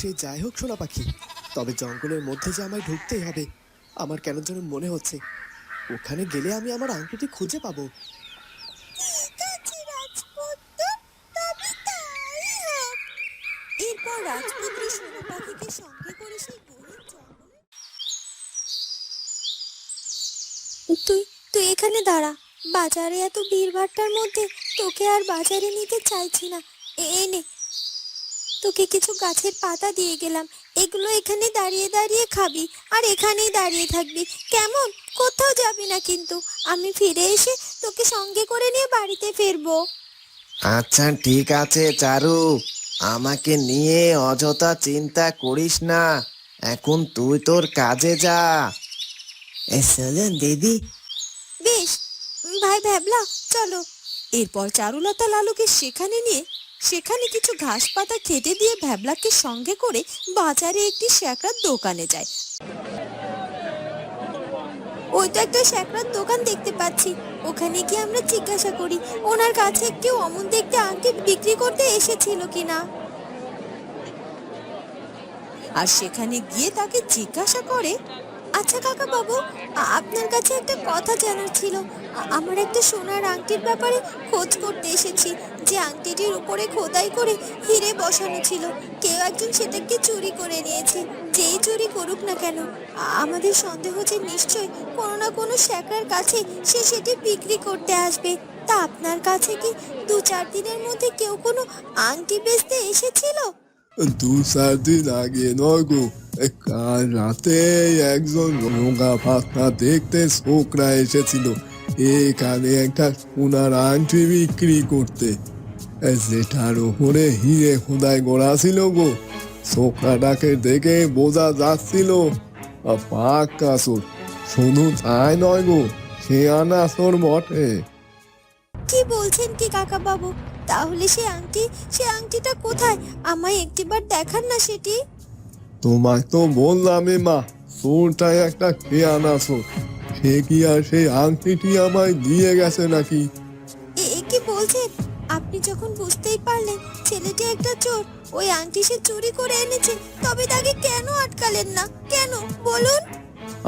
সে যাই হোক সোনা পাখি তবে জঙ্গলের মধ্যে যে আমায় ঢুকতেই হবে আমার কেন যেন মনে হচ্ছে ওখানে গেলে আমি আমার আংটিটি খুঁজে পাবো। এরপর রাজপুত্র সোনা পাখিকে সঙ্গে করে সেই গহীন জঙ্গলে তুই তুই এখানে দাঁড়া। বাজারে এত ভিড়ভাট্টার মধ্যে তোকে আর বাজারে নিতে চাইছি না। এ- এই নে তোকে কিছু গাছের পাতা দিয়ে গেলাম। এগুলো এখানে দাঁড়িয়ে দাঁড়িয়ে খাবি আর এখানেই দাঁড়িয়ে থাকবি। কেমন? কোথাও যাবি না কিন্তু। আমি ফিরে এসে তোকে সঙ্গে করে নিয়ে বাড়িতে ফিরবো। আচ্ছা ঠিক আছে চারু। আমাকে নিয়ে অযথা চিন্তা করিস না। এখন তুই তোর কাজে যা। চলুন দিদি। বেশ। ভাই ভ্যাবলা চলো। এরপর চারুলতা লালুকে সেখানে নিয়ে সেখানে কিছু ঘাস পাতা খেতে দিয়ে ভ্যাবলাকে সঙ্গে করে বাজারে একটি শ্যাকরার দোকানে যায়। ওই তো একটা শ্যাকরার দোকান দেখতে পাচ্ছি। ওখানে গিয়ে আমরা জিজ্ঞাসা করি, ওনার কাছে কেউ অমন দেখতে আংটি বিক্রি করতে এসেছিল কিনা? আর সেখানে গিয়ে তাকে জিজ্ঞাসা করে আচ্ছা কাকা বাবু আপনার কাছে একটা কথা জানার ছিল। আমার একটা সোনার আংটির ব্যাপারে খোঁজ করতে এসেছি, যে আংটিটির উপরে খোদাই করে হিরে বসানো ছিল। কেউ একজন সেটাকে চুরি করে নিয়েছে, যেই চুরি করুক না কেন। আমাদের সন্দেহ যে নিশ্চয় কোনো না কোনো শ্যাকরার কাছে সে সেটি বিক্রি করতে আসবে। তা আপনার কাছে কি দু চার দিনের মধ্যে কেউ কোনো আংটি বেচতে এসেছিল? দু চার দিন আগে নয় গো কাল রাতে একজন রোগা ভাতনা দেখতে ছোকরা এসেছিল। এখানে একটা সোনার আংটি বিক্রি করতে। যেটার উপরে হিরে খোদাই করা ছিল গো। ছোকরাটাকে দেখে বোঝা যাচ্ছিল পাক্কা চোর শুধু তাই নয় গো, সে আনা চোর বটে। কি বলছেন কি কাকা বাবু তাহলে সে আংটি সে আংটিটা কোথায়? আমায় একটিবার দেখান না সেটি। তোমায় তো বললামই মা চোরটাই একটা খেয়ানা চোর সে কি আর সেই আংটিটি আমায় দিয়ে গেছে নাকি? এ এ কি বলছেন? আপনি যখন বুঝতেই পারলেন ছেলেটি একটা চোর ওই আংটি সে চুরি করে এনেছে তবে তাকে কেন আটকালেন না? কেন? বলুন।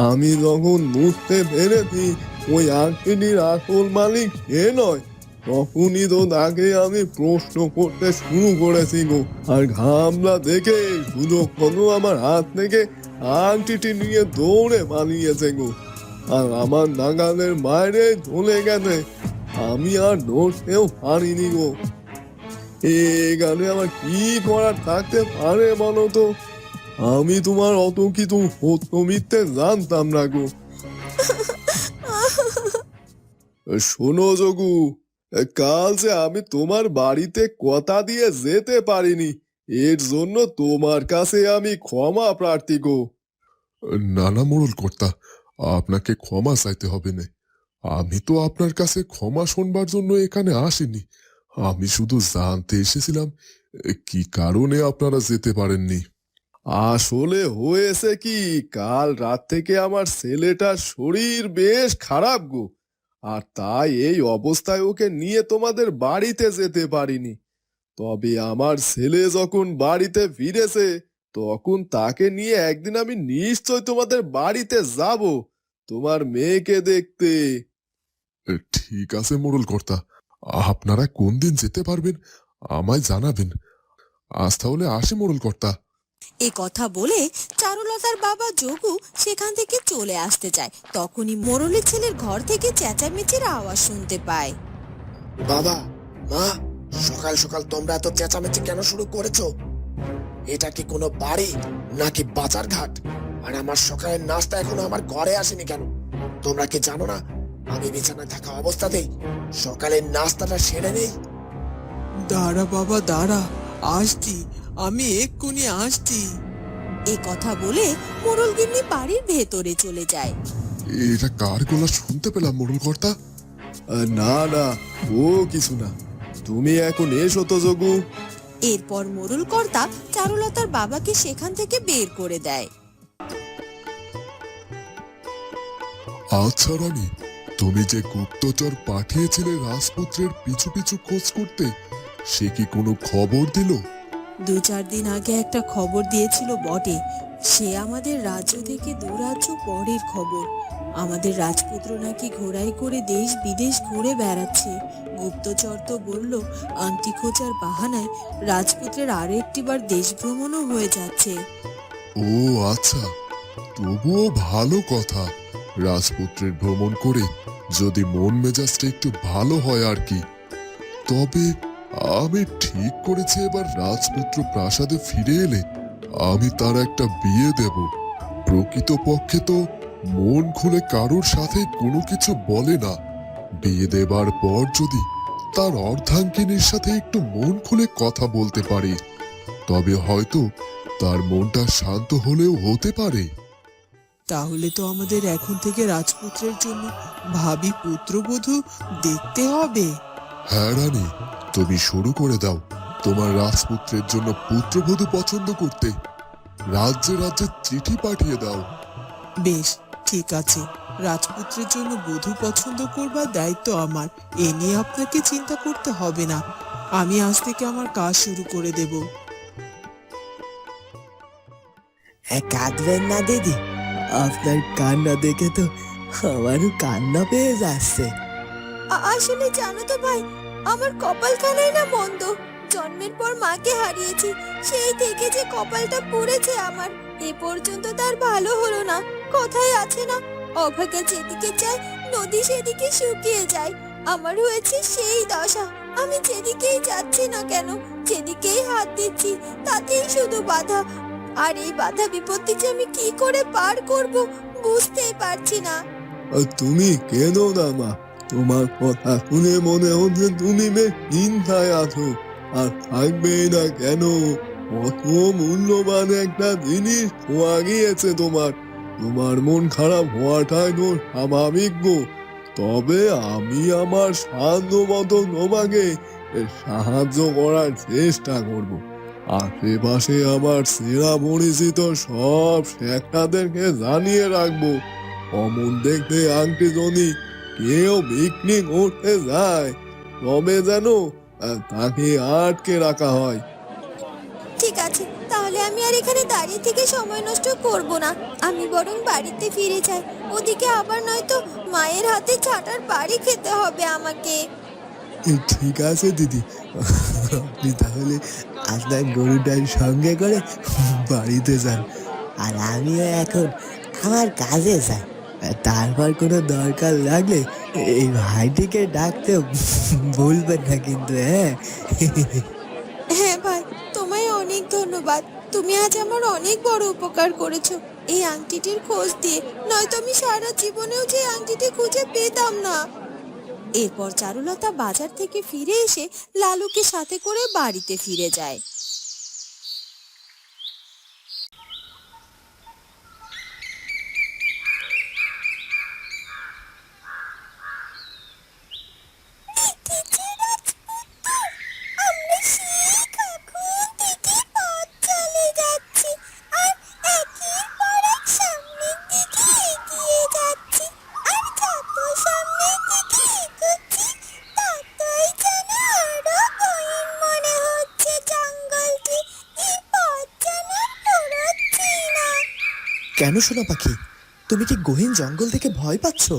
আমি যখন বুঝতে পেরেছি ওই আংটিটির আসল মালিক সে নয় তখনই তো তাকে আমি প্রশ্ন করতে শুরু করেছি গো। আর ঘামলা দেখে সুযোগ মতো আমার হাত থেকে আংটিটি নিয়ে দৌড়ে পালিয়েছে গো। আর আমার নাগালের বাইরে চলে গেছে। আমি আর ধরতেও পারিনি গো। এখানে আমার কি করার থাকতে পারে বলো তো? আমি তোমার অত কিছু সত্য মিথ্যে জানতাম না গো। শোনো যোগু কাল যে আমি তোমার বাড়িতে কথা দিয়ে যেতে পারিনি এর জন্য তোমার কাছে আমি ক্ষমা প্রার্থী গো। নানা মোড়ল কর্তা আপনাকে ক্ষমা চাইতে হবে না। আমি তো আপনার কাছে ক্ষমা শোনবার জন্য এখানে আসিনি। আমি শুধু জানতে এসেছিলাম কি কারণে আপনারা যেতে পারেননি। আসলে হয়েছে কি কাল রাত থেকে আমার ছেলেটার শরীর বেশ খারাপ গো। আর তাই এই অবস্থায় ওকে নিয়ে তোমাদের বাড়িতে যেতে পারিনি। তবে আমার ছেলে যখন বাড়িতে ফিরেছে, তখন তাকে নিয়ে একদিন আমি নিশ্চয় তোমাদের বাড়িতে যাব। তোমার মেয়েকে দেখতে। ঠিক আছে মোড়ল কর্তা। আপনারা কোন দিন যেতে পারবেন, আমায় জানাবেন। আজ তাহলে আসি মোড়ল কর্তা। এ কথা বলে চারুলতার বাবা যোগু সেখান থেকে চলে আসতে যায়। তখনই মোরলের ছেলের ঘর থেকে চেঁচামেচির আওয়াজ শুনতে পায়। বাবা মা সকাল সকাল তোমরা এত চেঁচামেচি কেন শুরু করেছ? এটা কি কোনো বাড়ি নাকি বাজার ঘাট? আর আমার সকালের নাস্তা এখনও আমার ঘরে আসেনি কেন? তোমরা কি জানো না আমি বিছানায় থাকা অবস্থাতেই সকালের নাস্তাটা সেরে নেই? দাঁড়া বাবা দাঁড়া আসছি। আমি এক্ষুনি আসছি। এ কথা বলে মোরল গিন্নি বাড়ির ভেতরে চলে যায়। এটা কার গলা শুনতে পেলাম মোড়ল কর্তা? না না ও কিছু না। তুমি এখন এসো তো যোগু। এরপর মোরল কর্তা চারুলতার বাবাকে সেখান থেকে বের করে দেয়। আচ্ছা রানী তুমি যে গুপ্তচর পাঠিয়েছিলে রাজপুত্রের পিছু পিছু খোঁজ করতে সে কি কোনো খবর দিল? দু চার দিন আগে একটা খবর দিয়েছিল বটে। সে আমাদের রাজ্য থেকে দু রাজ্য পরের খবর। আমাদের রাজপুত্র নাকি ঘোড়ায় করে দেশ বিদেশ ঘুরে বেড়াচ্ছে। গুপ্তচর তো বলল আংটি খোঁজার বাহানায় রাজপুত্রের আরও একটিবার দেশ ভ্রমণও হয়ে যাচ্ছে। ও আচ্ছা তবুও ভালো কথা। রাজপুত্রের ভ্রমণ করে যদি মন মেজাজটা একটু ভালো হয় আর কি। তবে আমি ঠিক করেছি এবার রাজপুত্র প্রাসাদে ফিরে এলে আমি তার একটা বিয়ে দেব। প্রকৃতপক্ষে তো মন খুলে কারোর সাথে কোনো কিছু বলে না। বিয়ে দেবার পর যদি তার অর্ধাঙ্গিনীর সাথে একটু মন খুলে কথা বলতে পারি তবে হয়তো তার মনটা শান্ত হলেও হতে পারে। তাহলে তো আমাদের এখন থেকে রাজপুত্রের জন্য ভাবি পুত্রবধূ দেখতে হবে। হ্যাঁ রানী। তুমি শুরু করে দাও তোমার রাজপুত্রের জন্য পুত্রবধূ পছন্দ করতে। রাজ্যে রাজ্যে চিঠি পাঠিয়ে দাও। বেশ ঠিক আছে। রাজপুত্রের জন্য বধূ পছন্দ করবার দায়িত্ব আমার। এ নিয়ে আপনাকে চিন্তা করতে হবে না। আমি আজ থেকে আমার কাজ শুরু করে দেব। কাঁদবেন না দিদি। আপনার কান্না দেখে তো আমারও কান্না পেয়ে যাচ্ছে। আসলে জানো তো ভাই আমার কপালখানাই না মন্দ। জন্মের পর মাকে হারিয়েছি, সেই থেকে যে কপালটা পুড়েছে আমার, এ পর্যন্ত তার ভালো হলো না, কথাই আছে না। অভাগা যেদিকে যায়, নদী সেদিকে শুকিয়ে যায়। আমার হয়েছে সেই দশা, আমি যেদিকেই যাচ্ছি না কেন, যেদিকেই হাত দিচ্ছি, তাতেই শুধু বাধা। আর এই বাধা বিপত্তি যে আমি কি করে পার করব, বুঝতেই পারছি না। তুমি কেন না, মা। তোমার কথা শুনে মনে হচ্ছে তুমি বেশ চিন্তায় আছো। আর থাকবেই না কেন? কত মূল্যবান একটা জিনিস খোয়া গিয়েছে তোমার। তোমার মন খারাপ হওয়াটাই তো স্বাভাবিক গো। তবে আমি আমার সাধ্য মতো তোমাকে সাহায্য করার চেষ্টা করব। আশেপাশে আমার সেরা পরিচিত সব শেখাদেরকে জানিয়ে রাখব। অমন দেখতে আংটি যদি কেউ বিক্রি করতে যায় তবে যেন আহ, তাকে আটকে রাখা হয়। ঠিক আছে তাহলে আমি আর এখানে দাঁড়িয়ে থেকে সময় নষ্ট করব না। আমি বরং বাড়িতে ফিরে যাই। ওদিকে আবার নয়তো মায়ের হাতে ছাটার বাড়ি খেতে হবে আমাকে। এ, ঠিক আছে দিদি। আপনি তাহলে আপনার গরুটার সঙ্গে করে বাড়িতে যান। আর আমিও এখন আমার কাজে যাই। তারপর কোনো দরকার লাগলে এই ভাইটিকে ডাকতে ভুলবেন না কিন্তু হ্যাঁ? হ্যাঁ ভাই, তোমায় অনেক ধন্যবাদ। তুমি আজ আমার অনেক বড় উপকার করেছ। এই আংটিটির খোঁজ দিয়ে, নয়তো আমি সারা জীবনেও যে আংটিটি খুঁজে পেতাম না। এরপর চারুলতা বাজার থেকে ফিরে এসে লালুকে সাথে করে বাড়িতে ফিরে যায়। কেন শোনা পাখি? তুমি কি গহীন জঙ্গল থেকে ভয় পাচ্ছ?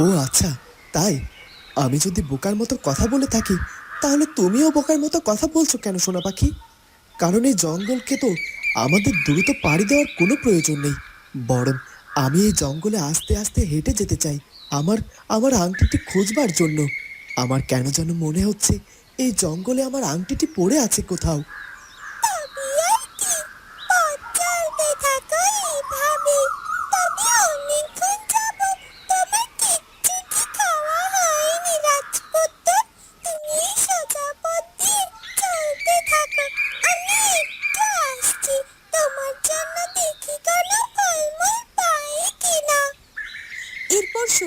ও আচ্ছা তাই? আমি যদি বোকার মতো কথা বলে থাকি, তাহলে তুমিও বোকার মতো কথা বলছো কেন, সোনা পাখি? কারণ এই জঙ্গলকে তো আমাদের দ্রুত পাড়ি দেওয়ার কোনো প্রয়োজন নেই। বরং আমি এই জঙ্গলে আস্তে আস্তে হেঁটে যেতে চাই, আমার আমার আংটিটি খোঁজবার জন্য। আমার কেন যেন মনে হচ্ছে, এই জঙ্গলে আমার আংটিটি পড়ে আছে কোথাও।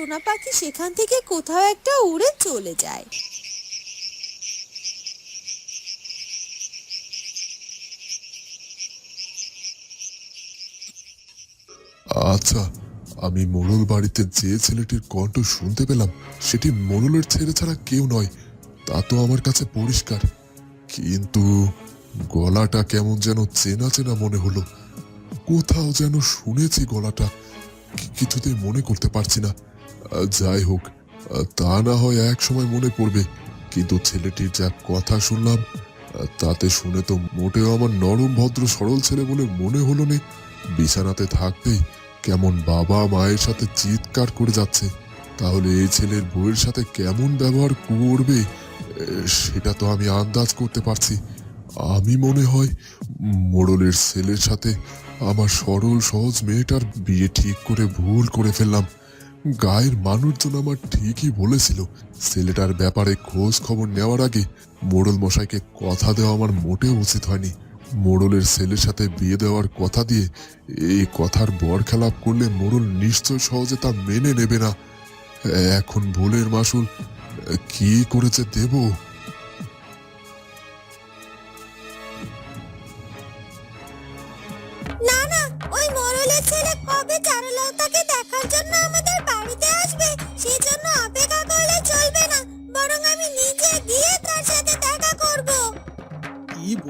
সোনা পাখি সেখান থেকে কোথাও একটা উড়ে চলে যায়। আচ্ছা আমি মোড়ল বাড়িতে যে ছেলেটির কণ্ঠ শুনতে পেলাম, সেটি মোড়লের ছেলে ছাড়া কেউ নয়। তা তো আমার কাছে পরিষ্কার। কিন্তু গলাটা কেমন যেন চেনা চেনা মনে হলো। কোথাও যেন শুনেছি গলাটা কিছুতেই মনে করতে পারছি না। যাই হোক তা না হয় এক সময় মনে পড়বে। কিন্তু ছেলেটির যা কথা শুনলাম তাতে শুনে তো মোটেও আমার নরম, ভদ্র, সরল ছেলে বলে মনে হলো না। বিছানাতে থাকতেই কেমন বাবা মায়ের সাথে চিৎকার করে যাচ্ছে। তাহলে এই ছেলের বউয়ের সাথে কেমন ব্যবহার করবে সেটা তো আমি আন্দাজ করতে পারছি। আমি মনে হয় মোড়লের ছেলের সাথে আমার সরল, সহজ মেয়েটার বিয়ে ঠিক করে ভুল করে ফেললাম। গায়ের মানুষজন আমার ঠিকই বলেছিল। ছেলেটার ব্যাপারে খোঁজ খবর নেওয়ার আগে মোড়ল মশাইকে কথা দেওয়া আমার মোটেও উচিত হয়নি। মোড়লের ছেলের সাথে বিয়ে দেওয়ার কথা দিয়ে এই কথার বর খেলাপ করলে মোড়ল নিশ্চয় সহজে তা মেনে নেবে না। এখন ভুলের মাসুল কি করেছে দেব?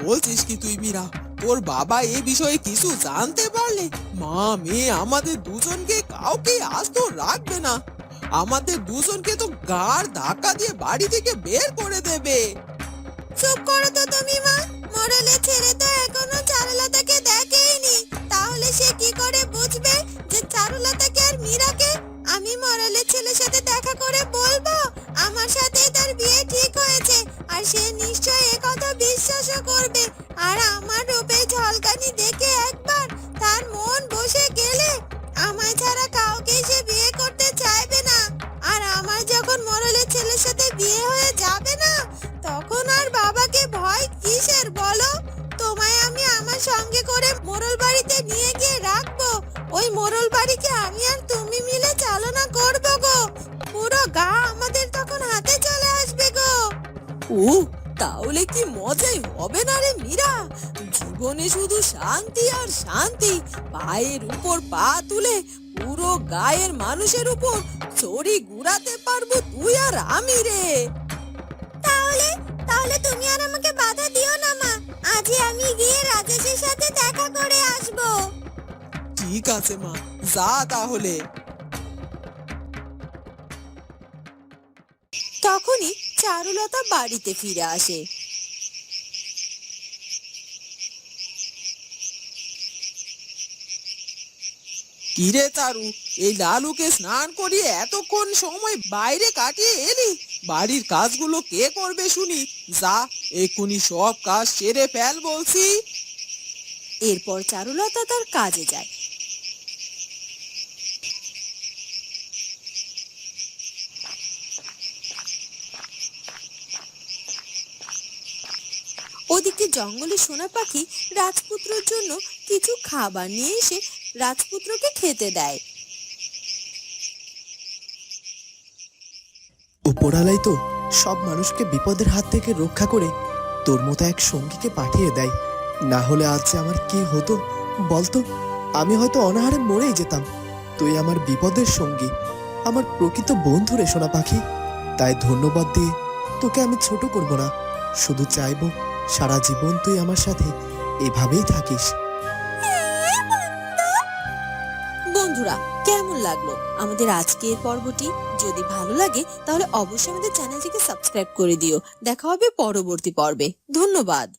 বলছিস কি তুই মীরা? তোর বাবা এ বিষয়ে কিছু জানতে পারলে মা, মেয়ে আমাদের দুজনকে কাউকে আস্ত রাখবে না। আমাদের দুজনকে তো গাড় ধাক্কা দিয়ে বাড়ি থেকে বের করে দেবে। চুপ করো তো তুমি, মা। মরলের ছেলে তো এখনও চারুলতাকে দেখেইনি। তাহলে সে কি করে বুঝবে যে চারুলতাকে আর মীরাকে? আমি মরলের ছেলের সাথে দেখা করে বলব, আমার সাথে তার বিয়ে ঠিক হয়েছে। আর সে নিশ্চয়ই এ কথা বিশ্বাসও করবে। আর আমার রূপে ঝলকানি দেখে একবার তার মন বসে গেলে। আমায় ছাড়া কাউকে সে বিয়ে করতে চাইবে না। আর আমার যখন মরলের ছেলের সাথে বিয়ে হয়ে যাবে না, তখন আর বাবাকে ভয় কিসের বলো? তোমায় আমি আমার সঙ্গে করে মোরল বাড়িতে নিয়ে গিয়ে রাখব। ওই মোরল বাড়িকে আমি আর তুমি মিলে চালনা করব গো। পুরো গা আমাদের তখন হাতে চলে আসবে গো। ও তাহলে কি মজাই হবে না রে মীরা? জীবনে শুধু শান্তি আর শান্তি। পায়ের উপর পা তুলে পুরো গায়ের মানুষের উপর ছড়ি ঘুরাতে পারব তুই আর আমি রে। তাহলে তাহলে তুমি আর আমাকে বাধা দিও না মা। আজই আমি গিয়ে রাজেশের সাথে দেখা করে আসব। ঠিক আছে মা যা তাহলে। তখনই চারুলতা বাড়িতে ফিরে আসে। কিরে তারু এই লালুকে স্নান করিয়ে এতক্ষণ সময় বাইরে কাটিয়ে এলি? বাড়ির কাজগুলো কে করবে শুনি? যা এক্ষুনি সব কাজ সেরে ফেল বলছি। এরপর চারুলতা তার কাজে যায়। ওদিকে জঙ্গলে সোনা পাখি রাজপুত্রর জন্য কিছু খাবার নিয়ে এসে রাজপুত্রকে খেতে দেয়। উপরালাই তো সব মানুষকে বিপদের হাত থেকে রক্ষা করে তোর মতো এক সঙ্গীকে পাঠিয়ে দেয়। না হলে আজ আমার কি হতো, বলতো? আমি হয়তো অনাহারে মরেই যেতাম। তুই আমার বিপদের সঙ্গী, আমার প্রকৃত বন্ধু রে সোনা পাখি। তাই ধন্যবাদ দিয়ে তোকে আমি ছোট করব না, শুধু চাইব সারা জীবন তুই আমার সাথে এভাবেই থাকিস। বন্ধুরা, কেমন লাগল আমাদের আজকের পর্বটি? যদি ভালো লাগে, তাহলে অবশ্যই আমাদের চ্যানেলটিকে সাবস্ক্রাইব করে দিও। দেখা হবে পরবর্তী পর্বে। ধন্যবাদ।